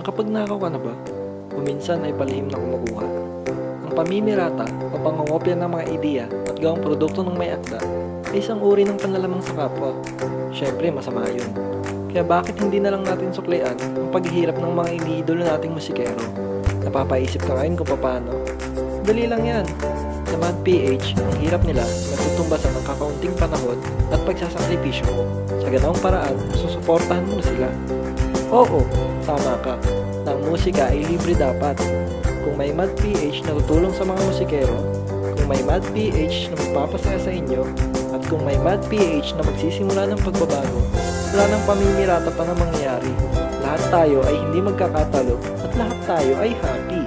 Nakapagnakaw ka na ba? Kuminsan ay palihim na kumukuha. Ang pamimirata o pangongopya ng mga ideya at gawang produkto ng may akda ay isang uri ng panlalamang sa kapwa. Siyempre, masama yun. Kaya bakit hindi na lang natin suklian ang paghihirap ng mga iniidolo nating musikero? Napapaisip ka ngayon kung paano? Dali lang yan. Sa Mad PH, ang hirap nila nagtutumbasan ng kakaunting panahon at pagsasakripisyo mo. Sa ganawang paraan, susuportahan mo sila. Oo, tama ka. Ang musika ay libre dapat. Kung may Mad PH na tutulong sa mga musikero, kung may Mad PH na magpapasaya sa inyo, at kung may Mad PH na magsisimula ng pagbabago, wala nang pamimirata pa na mangyayari. Lahat tayo ay hindi magkakatalo at lahat tayo ay happy.